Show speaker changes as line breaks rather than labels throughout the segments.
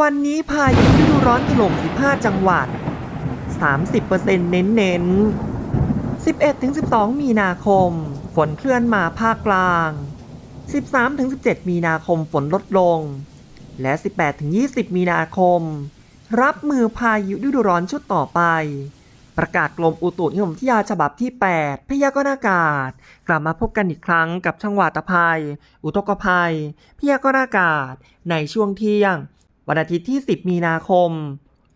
วันนี้พายุฤดูร้อนถล่ม 15 จังหวัด 30%เน้นๆ11-12 มีนาคม ฝนเคลื่อนมาภาคกลาง 13-17 มีนาคมฝนลดลง และ 18-20 มีนาคม รับมือพายุฤดูร้อนชุดต่อไป ประกาศกรมอุตุนิยมวิทยาฉบับที่ 8 พยากรณ์อากาศ กลับมาพบกันอีกครั้งกับช่างวาตภัย อุทกภัย พยากรณ์อากาศ ในช่วงเที่ยง วันอาทิตย์ที่ 10 มีนาคม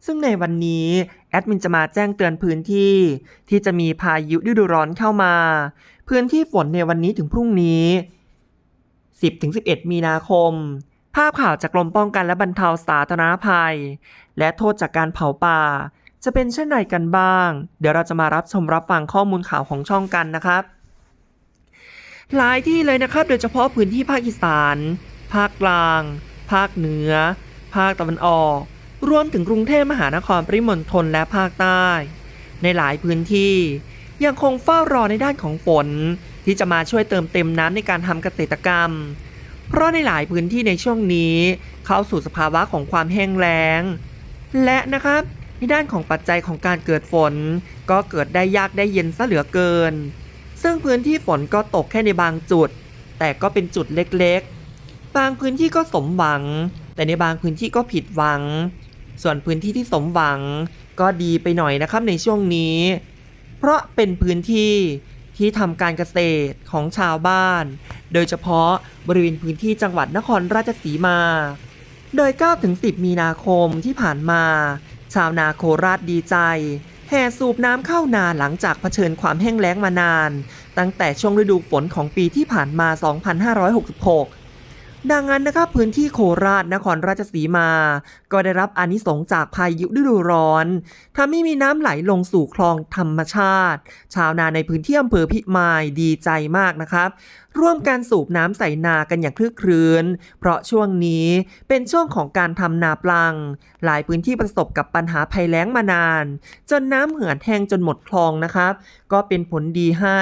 ซึ่งในวันนี้แอดมินจะมาแจ้งเตือนพื้นที่ ที่จะมีพายุฤดูร้อนเข้ามา พื้นที่ฝนในวันนี้ถึงพรุ่งนี้ 10-11 มีนาคม ภาพข่าวจากกรมป้องกันและบรรเทาสาธารณภัย และโทษจากการเผาป่า จะเป็นเช่นไรกันบ้าง เดี๋ยวเราจะมารับชมรับฟังข้อมูลข่าวของช่องกันนะครับหลายที่เลยนะครับ โดยเฉพาะพื้นที่ภาคอีสาน ภาคกลาง ภาคเหนือ ภาคตะวันออก รวมถึงกรุงเทพมหานครปริมณฑลและภาคใต้ ในหลายพื้นที่ยังคงเฝ้ารอในด้านของฝน ที่จะมาช่วยเติมเต็มน้ำในการทำเกษตรกรรม เพราะในหลายพื้นที่ในช่วงนี้ เข้าสู่สภาวะของความแห้งแล้ง และนะครับในด้านของปัจจัยของการเกิดฝน ก็เกิดได้ยากได้เย็นซะเหลือเกิน ซึ่งพื้นที่ฝนก็ตกแค่ในบางจุด แต่ก็เป็นจุดเล็กๆ บางพื้นที่ก็สมหวัง แต่ในบางพื้นที่ก็ผิดหวัง ส่วนพื้นที่ที่สมหวังก็ดีไปหน่อยนะครับในช่วงนี้ เพราะเป็นพื้นที่ที่ทำการเกษตรของชาวบ้าน โดยเฉพาะบริเวณพื้นที่จังหวัดนครราชสีมา โดย 9-10 มีนาคมที่ผ่านมา ชาวนาโคราชดีใจ แห่สูบน้ำเข้านาหลังจากเผชิญความแห้งแล้งมานาน ตั้งแต่ช่วงฤดูฝนของปีที่ผ่านมา 2566 ดังนั้นนะครับพื้นที่โคราชนครราชสีมา ก็ได้รับอานิสงจากพายุฤดูร้อนทำให้มีน้ำไหลลงสู่คลองธรรมชาติ ชาวนาในพื้นที่อำเภอพิมายดีใจมากนะครับ ร่วมการสูบน้ำใส่นากันอย่างคลึกครื้น เพราะช่วงนี้เป็นช่วงของการทำนาปลัง หลายพื้นที่ประสบกับปัญหาภัยแล้งมานาน จนน้ำเหือดแห้งจนหมดคลองนะครับ ก็เป็นผลดีให้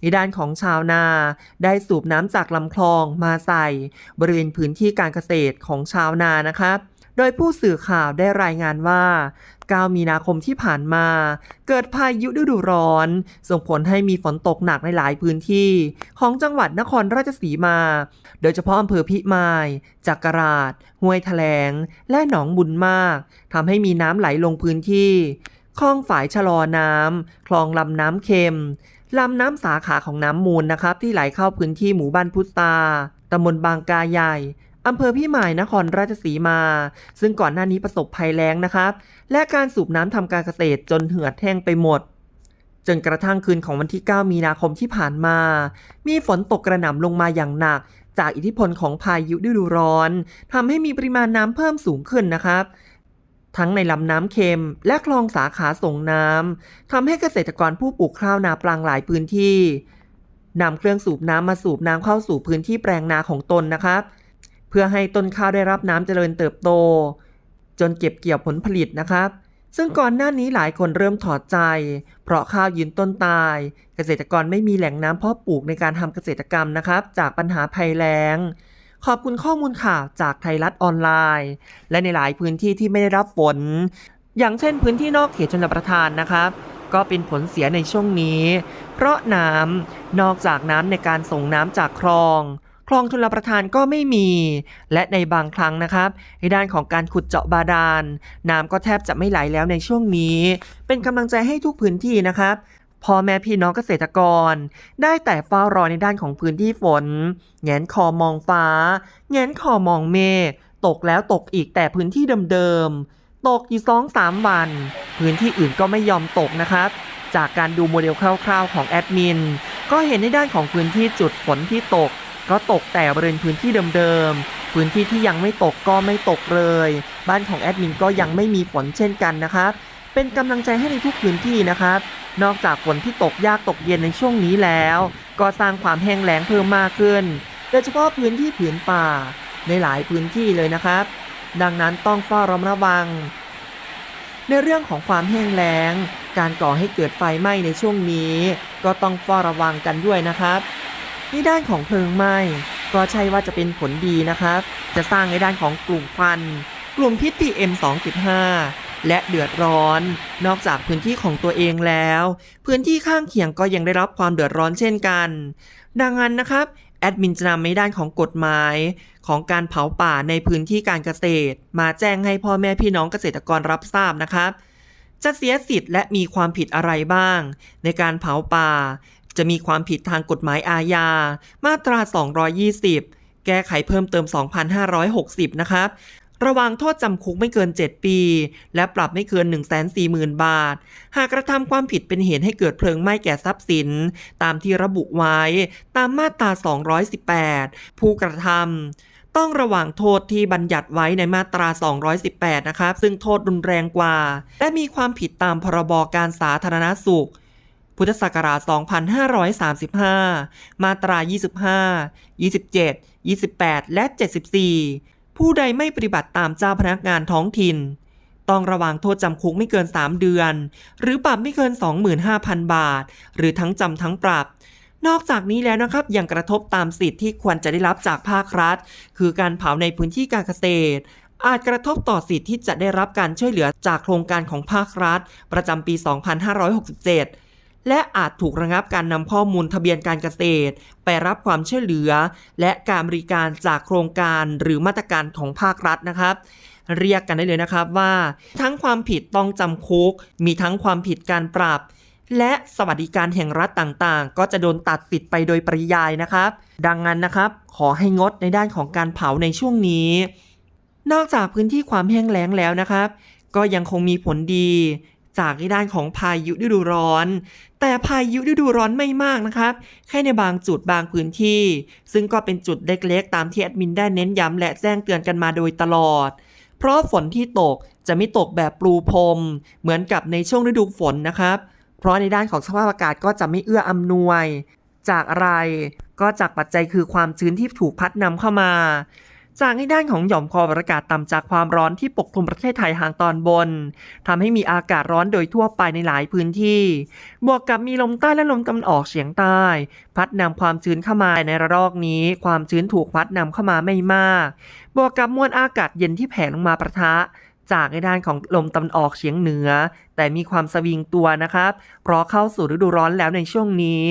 ในด้านของชาวนา ได้สูบน้ำจากลำคลองมาใส่บริเวณพื้นที่การเกษตรของชาวนานะครับ โดยผู้สื่อข่าวได้รายงานว่า 9 มีนาคมที่ผ่านมา เกิดพายุฤดูร้อน ส่งผลให้มีฝนตกหนักในหลายพื้นที่ ของจังหวัดนครราชสีมา โดยเฉพาะอำเภอพิมาย จักราชห้วยแถลง และหนองบุญมากทำให้มีน้ำไหลลงพื้นที่คลองฝายชะลอน้ำ คลองลำน้ำเค็ม ลำน้ำสาขาของน้ำมูลนะครับ ที่ไหลเข้าพื้นที่หมู่บ้านพุทธา ตำบลบางกาใหญ่อำเภอพิมายนครราชสีมา ซึ่งก่อนหน้านี้ประสบภัยแล้งนะครับ และการสูบน้ำทำการเกษตรจนเหือดแห้งไปหมด จนกระทั่งคืนของวันที่ 9 มีนาคมที่ผ่านมา มีฝนตกกระหน่ำลงมาอย่างหนัก จากอิทธิพลของพายุฤดูร้อนทำให้มีปริมาณน้ำเพิ่มสูงขึ้นนะครับ ทั้งในลำน้ำเค็มและคลองสาขาส่งน้ำทำให้เกษตรกรผู้ปลูกข้าวนาปลังหลายพื้นที่ นำเครื่องสูบน้ำมาสูบน้ำเข้าสู่พื้นที่แปลงนาของตนนะครับ เพื่อให้ต้นข้าวได้รับน้ำเจริญเติบโต จนเก็บเกี่ยวผลผลิตนะครับ ซึ่งก่อนหน้านี้หลายคนเริ่มถอดใจ เพราะข้าวยืนต้นตาย เกษตรกรไม่มีแหล่งน้ำเพาะปลูกในการทำเกษตรกรรมนะครับ จากปัญหาภัยแล้งขอบคุณข้อมูลข่าวจากไทยรัฐออนไลน์ และในหลายพื้นที่ที่ไม่ได้รับฝน อย่างเช่นพื้นที่นอกเขตชนประทานนะครับ ก็เป็นผลเสียในช่วงนี้ เพราะน้ำนอกจากน้ำในการส่งน้ำจากคลอง คลองชลประทานก็ไม่มี และในบางครั้งนะครับ ในด้านของการขุดเจาะบาดาล น้ำก็แทบจะไม่ไหลแล้วในช่วงนี้ เป็นกำลังใจให้ทุกพื้นที่นะครับพ่อแม่พี่น้องเกษตรกร ได้แต่เฝ้ารอในด้านของพื้นที่ฝนแงนคอมองฟ้าแงนคอมองเมฆตกแล้วตกอีกแต่พื้นที่เดิมๆ ตกอยู่สองสามวัน พื้นที่อื่นก็ไม่ยอมตกนะครับ จากการดูโมเดลคร่าวๆของแอดมิน ก็เห็นในด้านของพื้นที่จุดฝนที่ตก ก็ตกแต่บริเวณพื้นที่เดิมๆ พื้นที่ที่ยังไม่ตกก็ไม่ตกเลย บ้านของแอดมินก็ยังไม่มีฝนเช่นกันนะครับ เป็นกำลังใจให้ในทุกพื้นที่นะครับ นอกจากฝนที่ตกยากตกเย็นในช่วงนี้แล้ว ก็สร้างความแห้งแล้งเพิ่มมากขึ้น โดยเฉพาะพื้นที่ผืนป่าในหลายพื้นที่เลยนะครับ ดังนั้นต้องเฝ้าระมัดระวัง ในเรื่องของความแห้งแล้ง การก่อให้เกิดไฟไหม้ในช่วงนี้ ก็ต้องเฝ้าระวังกันด้วยนะครับในด้านของเพลิงไหม้ก็ใช่ว่าจะเป็นผลดีนะครับ จะสร้างในด้านของกลุ่มควัน กลุ่มพิษ PM 2.5 และเดือดร้อน นอกจากพื้นที่ของตัวเองแล้ว พื้นที่ข้างเคียงก็ยังได้รับความเดือดร้อนเช่นกัน ดังนั้นนะครับ แอดมินจะนำในด้านของกฎหมาย ของการเผาป่าในพื้นที่การเกษตร มาแจ้งให้พ่อแม่พี่น้องเกษตรกรรับทราบนะครับ จะเสียสิทธิ์และมีความผิดอะไรบ้าง ในการเผาป่า จะมีความผิดทางกฎหมายอาญา มาตรา 220 แก้ไขเพิ่มเติม 2,560 นะครับ ระวังโทษจำคุกไม่เกิน 7 ปี และปรับไม่เกิน 140,000 บาท หากกระทำความผิดเป็นเหตุให้เกิดเพลิงไหม้แก่ทรัพย์สิน ตามที่ระบุไว้ ตามมาตรา 218 ผู้กระทำต้องระวังโทษที่บัญญัติไว้ในมาตรา 218 นะครับ ซึ่งโทษรุนแรงกว่า และมีความผิดตามพรบการสาธารณสุข พุทธศักราช 2535 มาตรา 25 27 28 และ 74 ผู้ใดไม่ปฏิบัติตามเจ้าพนักงานท้องถิ่น ต้องระวังโทษจำคุกไม่เกิน 3 เดือน หรือปรับไม่เกิน 25,000 บาท หรือทั้งจำทั้งปรับนอกจากนี้แล้วนะครับยังกระทบตามสิทธิ์ที่ควรจะได้รับจากภาครัฐ คือการเผาในพื้นที่การเกษตร อาจกระทบต่อสิทธิ์ที่จะได้รับการช่วยเหลือจากโครงการของภาครัฐ ประจำปี 2567 และอาจถูกระงับการนำข้อมูลทะเบียนการเกษตร ไปรับความช่วยเหลือ และการบริการจากโครงการหรือมาตรการของภาครัฐนะครับ เรียกกันได้เลยนะครับว่า ทั้งความผิดต้องจำคุก มีทั้งความผิดการปรับ และสวัสดิการแห่งรัฐต่างๆ ก็จะโดนตัดสิทธิ์ไปโดยปริยายนะครับ ดังนั้นนะครับ ขอให้งดในด้านของการเผาในช่วงนี้ นอกจากพื้นที่ความแห้งแล้งแล้วนะครับ ก็ยังคงมีผลดี จากในด้านของพายุฤดูร้อน แต่พายุฤดูร้อนไม่มากนะครับ แค่ในบางจุดบางพื้นที่ ซึ่งก็เป็นจุดเล็กๆ ตามที่แอดมินได้เน้นย้ำและแจ้งเตือนกันมาโดยตลอด เพราะฝนที่ตกจะไม่ตกแบบปลูพรมเหมือนกับในช่วงฤดูฝนนะครับ เพราะในด้านของสภาพอากาศก็จะไม่เอื้ออำนวย จากอะไรก็จากปัจจัยคือความชื้นที่ถูกพัดนำเข้ามา จากในด้านของหย่อมความกดอากาศต่ำจากความร้อนที่ปกคลุมประเทศไทยทางตอนบนทำให้มีอากาศร้อนโดยทั่วไปในหลายพื้นที่ บวกกับมีลมใต้และลมตะวันออกเฉียงใต้ พัดนำความชื้นเข้ามาในระลอกนี้ ความชื้นถูกพัดนำเข้ามาไม่มาก บวกกับมวลอากาศเย็นที่แผ่ลงมาประทะจากในด้านของลมตะวันออกเฉียงเหนือ แต่มีความสวิงตัวนะครับ เพราะเข้าสู่ฤดูร้อนแล้วในช่วงนี้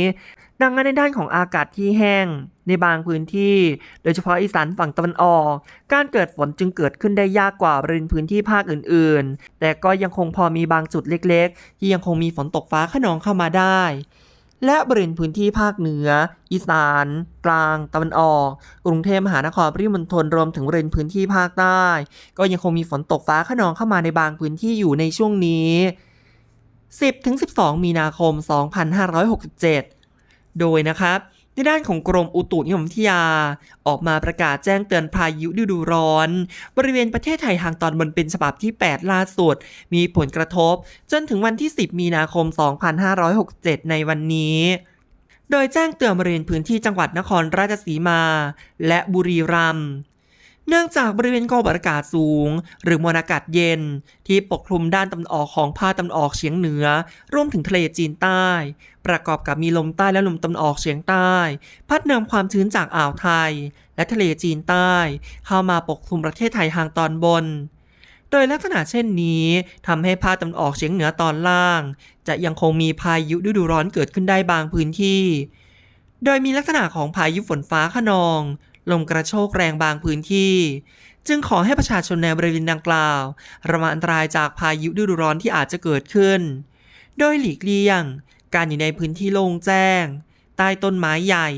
ดังนั้นในด้านของอากาศที่แห้ง ในบางพื้นที่ โดยเฉพาะอีสานฝั่งตะวันออก การเกิดฝนจึงเกิดขึ้นได้ยากกว่าบริเวณพื้นที่ภาคอื่นๆ แต่ก็ยังคงพอมีบางจุดเล็กๆ ที่ยังคงมีฝนตกฟ้าขนองเข้ามาได้ และบริเวณพื้นที่ภาคเหนือ อีสาน กลาง ตะวันออก กรุงเทพมหานครปริมณฑลรวมถึงบริเวณพื้นที่ภาคใต้ ก็ยังคงมีฝนตกฟ้าขนองเข้ามาในบางพื้นที่อยู่ในช่วงนี้ 10-12 มีนาคม 2567 โดยนะครับในด้านของกรมอุตุนิยมวิทยา ออกมาประกาศแจ้งเตือนพายุฤดูร้อน บริเวณประเทศไทยทางตอนบนเป็นฉบับที่ 8 ล่าสุด มีผลกระทบ จนถึงวันที่ 10 มีนาคม 2567 ในวันนี้ โดยแจ้งเตือนบริเวณพื้นที่จังหวัดนครราชสีมา และบุรีรัมย์ เนื่องจากบริเวณกองอากาศสูง หรือมวลอากาศเย็น ที่ปกคลุมด้านตะวันออกของภาคตะวันออกเฉียงเหนือ รวมถึงทะเลจีนใต้ ประกอบกับมีลมใต้และลมตะวันออกเฉียงใต้ พัดนำความชื้นจากอ่าวไทย และทะเลจีนใต้ เข้ามาปกคลุมประเทศไทยทางตอนบนโดยลักษณะเช่นนี้ทำให้ภาคตะวันออกเฉียงเหนือตอนล่าง จะยังคงมีพายุฤดูร้อนเกิดขึ้นได้บางพื้นที่ โดยมีลักษณะของพายุฝนฟ้าขนอง ลมกระโชกแรงบางพื้นที่ จึงขอให้ประชาชนในบริเวณดังกล่าว ระมัดอันตรายจากพายุฤดูร้อนที่อาจจะเกิดขึ้น โดยหลีกเลี่ยง การอยู่ในพื้นที่โล่งแจ้ง ใต้ต้นไม้ใหญ่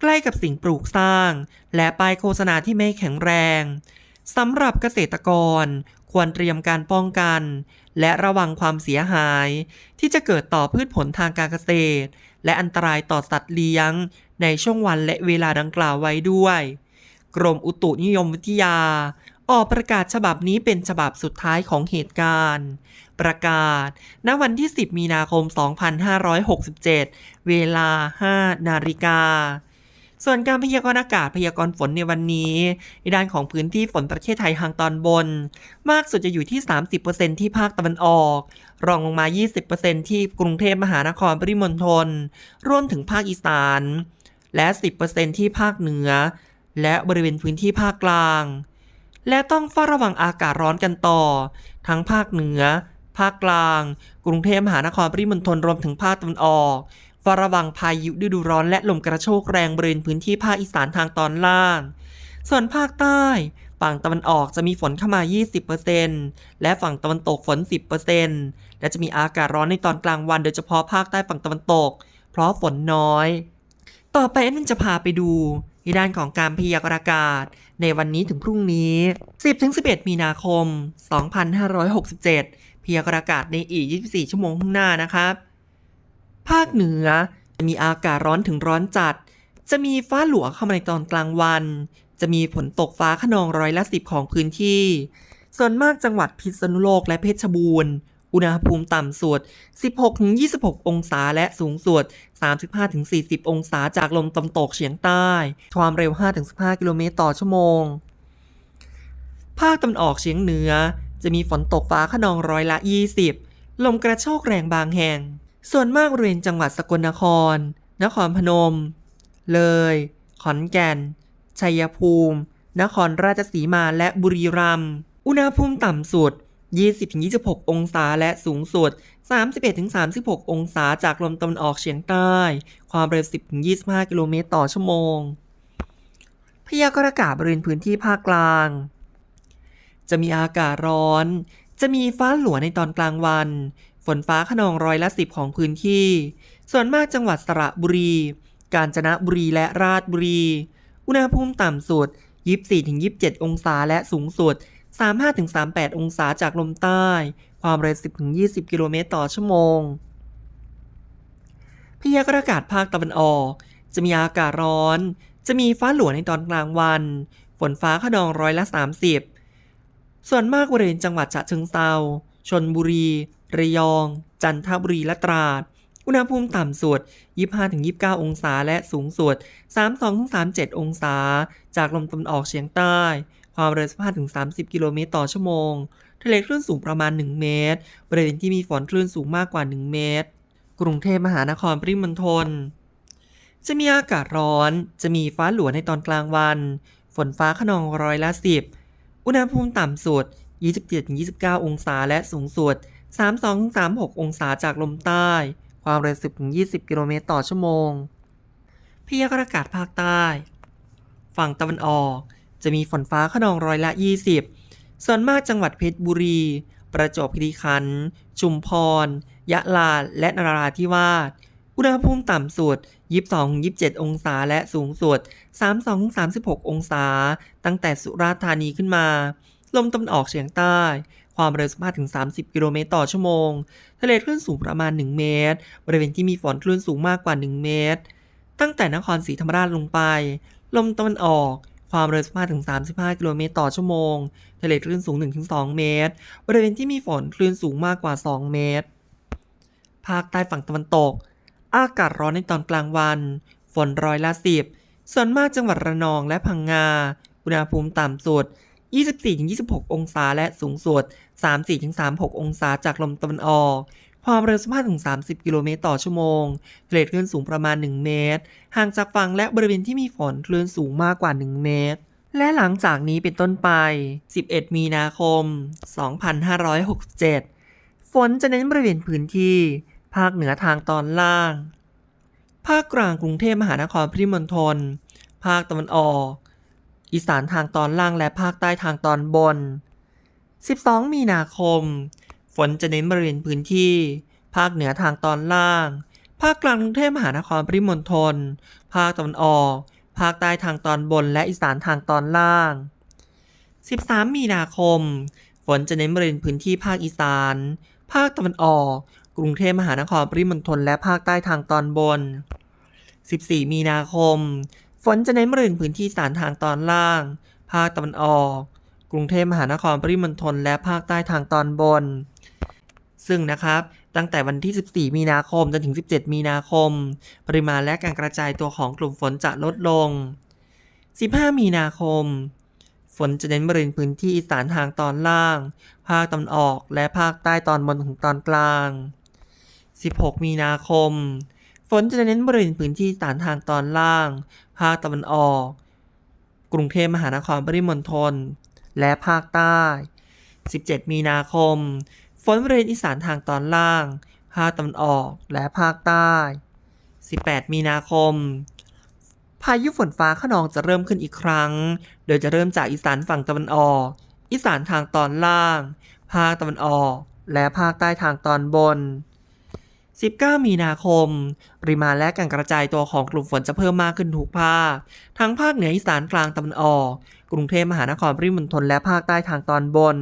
ใกล้กับสิ่งปลูกสร้าง และป้ายโฆษณาที่ไม่แข็งแรงสำหรับเกษตรกรควรเตรียมการป้องกัน และระวังความเสียหาย ที่จะเกิดต่อพืชผลทางการเกษตร และอันตรายต่อสัตว์เลี้ยง ในช่วงวันและเวลาดังกล่าวไว้ด้วย กรมอุตุนิยมวิทยา ออกประกาศฉบับนี้เป็นฉบับสุดท้ายของเหตุการณ์ ประกาศ ณ วันที่ 10 มีนาคม 2567 เวลา 5 นาฬิกาส่วนการพยากรณ์อากาศพยากรณ์ฝนในวันนี้ ในด้านของพื้นที่ฝนประเทศไทยทางตอนบน มากสุดจะอยู่ที่ 30%ที่ภาคตะวันออก รองลงมา 20%ที่กรุงเทพมหานครปริมณฑลรวมถึงภาคอีสาน และ 10%ที่ภาคเหนือ และบริเวณพื้นที่ภาคกลาง และต้องเฝ้าระวังอากาศร้อนกันต่อ ทั้งภาคเหนือ ภาคกลาง กรุงเทพมหานครปริมณฑลรวมถึงภาคตะวันออกเฝ้าระวังพายุฤดูร้อนและลมกระโชกแรงบริเวณพื้นที่ภาคอีสานทางตอนล่าง ส่วนภาคใต้ฝั่งตะวันออกจะมีฝนเข้ามา 20%และฝั่งตะวันตกฝน 10%และจะมีอากาศร้อนในตอนกลางวันโดยเฉพาะภาคใต้ฝั่งตะวันตก เพราะฝนน้อย ต่อไปแอดมินจะพาไปดูในด้านของการพยากรณ์อากาศ ในวันนี้ถึงพรุ่งนี้ 10-11 มีนาคม 2567 พยากรณ์อากาศในอีก 24 ชั่วโมงข้างหน้านะครับ ภาคเหนือจะมีอากาศร้อนถึงร้อนจัด จะมีฟ้าหลัวเข้ามาในตอนกลางวัน จะมีฝนตกฟ้าขนองร้อยละสิบของพื้นที่ ส่วนมากจังหวัดพิษณุโลกและเพชรบูรณ์ อุณหภูมิต่ำสุด 16-26 องศา และสูงสุด 35-40 องศาจากลมตะวันตกเฉียงใต้ ความเร็ว 5-15 กิโลเมตรต่อชั่วโมง ภาคตะวันออกเฉียงเหนือ จะมีฝนตกฟ้าขนองร้อยละ 20 ลมกระโชกแรงบางแห่ง ส่วนมากบริเวณจังหวัดสกลนคร นครพนม เลย ขอนแก่น ชัยภูมิ นครราชสีมาและบุรีรัมย์ อุณหภูมิต่ำสุด 20-26 องศาและสูงสุด 31-36 องศาจากลมตะวันออกเฉียงใต้ ความเร็ว 10-25 กิโลเมตรต่อชั่วโมง พยากรณ์อากาศบริเวณพื้นที่ภาคกลาง จะมีอากาศร้อน จะมีฟ้าหลัวในตอนกลางวัน ฝนฟ้าขนองร้อยละสิบของพื้นที่ ส่วนมากจังหวัดสระบุรี กาญจนบุรีและราชบุรี อุณหภูมิต่ำสุด 24-27 องศาและสูงสุด 35-38 องศาจากลมใต้ ความเร็ว 10-20 กิโลเมตรต่อชั่วโมง พยากรณ์อากาศภาคตะวันออก จะมีอากาศร้อน จะมีฟ้าหลัวในตอนกลางวัน ฝนฟ้าขนองร้อยละ 30 ส่วนมากบริเวณจังหวัดฉะเชิงเทราชนบุรี ระยอง จันทบุรีและตราด อุณหภูมิต่ำสุด 25-29 องศาและสูงสุด 32-37 องศา จากลมตะวันออกเฉียงใต้ ความเร็ว 15-30 กิโลเมตรต่อชั่วโมง ทะเลคลื่นสูงประมาณ 1 เมตร บริเวณที่มีฝนคลื่นสูงมากกว่า 1 เมตร กรุงเทพมหานครปริมณฑล จะมีอากาศร้อน จะมีฟ้าหลัวในตอนกลางวัน ฝนฟ้าขนองร้อยละ 10 อุณหภูมิต่ำสุด 27-29 องศาและสูงสุด 32-36 องศาจากลมใต้ ความเร็ว 10-20 กิโลเมตรต่อชั่วโมงพยากรณ์อากาศภาคใต้ ฝั่งตะวันออก จะมีฝนฟ้าขนองร้อยละ 20 ส่วนมากจังหวัดเพชรบุรี ประจวบคีรีขันธ์ชุมพร ยะลา และนราธิวาส อุณหภูมิต่ำสุด 22-27 องศาและสูงสุด 32-36 องศา ตั้งแต่สุราษฎร์ธานีขึ้นมา ลมตะวันออกเฉียงใต้ ความเร็ว 15-30 กิโลเมตรต่อชั่วโมง ทะเลคลื่นสูงประมาณ 1 เมตร บริเวณที่มีฝนคลื่นสูงมากกว่า 1 เมตร ตั้งแต่นครศรีธรรมราชลงไป ลมตะวันออก ความเร็ว 15-35 กิโลเมตรต่อชั่วโมง ทะเลคลื่นสูง 1-2 เมตร บริเวณที่มีฝนคลื่นสูงมากกว่า 2 เมตร ภาคใต้ฝั่งตะวันตก อากาศร้อนในตอนกลางวัน ฝนร้อยละสิบส่วนมากจังหวัดระนองและพังงา อุณหภูมิต่ำสุด 24-26 องศาและสูงสุด 34-36 องศาจากลมตะวันออก ความเร็ว 15-30 กิโลเมตรต่อชั่วโมงทะเลคลื่นสูงประมาณ 1 เมตร ห่างจากฝั่งและบริเวณที่มีฝนคลื่นสูงมากกว่า 1 เมตร และหลังจากนี้เป็นต้นไป 11 มีนาคม 2567 ฝนจะเน้นบริเวณพื้นที่ ภาคเหนือทางตอนล่าง ภาคกลางกรุงเทพมหานครปริมณฑล ภาคตะวันออก อีสานทางตอนล่างและภาคใต้ทางตอนบน 12 มีนาคม ฝนจะเน้นบริเวณพื้นที่ ภาคเหนือทางตอนล่าง ภาคกลางกรุงเทพมหานครปริมณฑล ภาคตะวันออก ภาคใต้ทางตอนบนและอีสานทางตอนล่าง 13 มีนาคม ฝนจะเน้นบริเวณพื้นที่ภาคอีสาน ภาคตะวันออก กรุงเทพมหานครปริมณฑลและภาคใต้ทางตอนบน 14 มีนาคม ฝนจะเน้นบริเวณพื้นที่อีสานทางตอนล่าง ภาคตะวันออก กรุงเทพมหานครปริมณฑลและภาคใต้ทางตอนบน ซึ่งนะครับ ตั้งแต่วันที่ 14 มีนาคม จนถึง 17 มีนาคม ปริมาณและการกระจายตัวของกลุ่มฝนจะลดลง 15 มีนาคม ฝนจะเน้นบริเวณพื้นที่อีสานทางตอนล่าง ภาคตะวันออกและภาคใต้ตอนบนถึงตอนกลาง 16 มีนาคม ฝนจะเน้นบริเวณพื้นที่อีสานทางตอนล่าง ภาคตะวันออก กรุงเทพมหานครปริมณฑลและภาคใต้ 17 มีนาคม ฝนบริเวณอีสานทางตอนล่าง ภาคตะวันออกและภาคใต้ 18 มีนาคม พายุฝนฟ้าขนองจะเริ่มขึ้นอีกครั้ง โดยจะเริ่มจากอีสานฝั่งตะวันออก อีสานทางตอนล่าง ภาคตะวันออก และภาคใต้ทางตอนบน 19 มีนาคม ปริมาณและการกระจายตัวของกลุ่มฝนจะเพิ่มมากขึ้นทุกภาค ทั้งภาคเหนืออีสานกลางตะวันออก กรุงเทพมหานครปริมณฑลและภาคใต้ทางตอนบน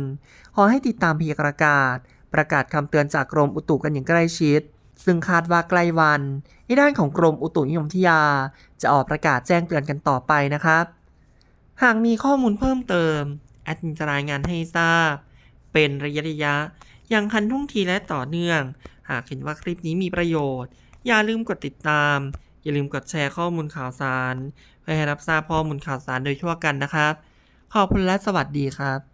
ขอให้ติดตามพยากรณ์อากาศ ประกาศคำเตือนจากกรมอุตุกันอย่างใกล้ชิด ซึ่งคาดว่าใกล้วันในด้านของกรมอุตุนิยมวิทยา จะออกประกาศแจ้งเตือนกันต่อไปนะครับ หากมีข้อมูลเพิ่มเติมแอดมินจะรายงานให้ทราบ เป็นระยะระยะๆอย่างทันท่วงทีและต่อเนื่อง หากเห็นว่าคลิปนี้มีประโยชน์ อย่าลืมกดติดตาม อย่าลืมกดแชร์ข้อมูลข่าวสาร เพื่อให้รับทราบข้อมูลข่าวสารโดยทั่วกันนะครับ ขอบคุณและสวัสดีครับ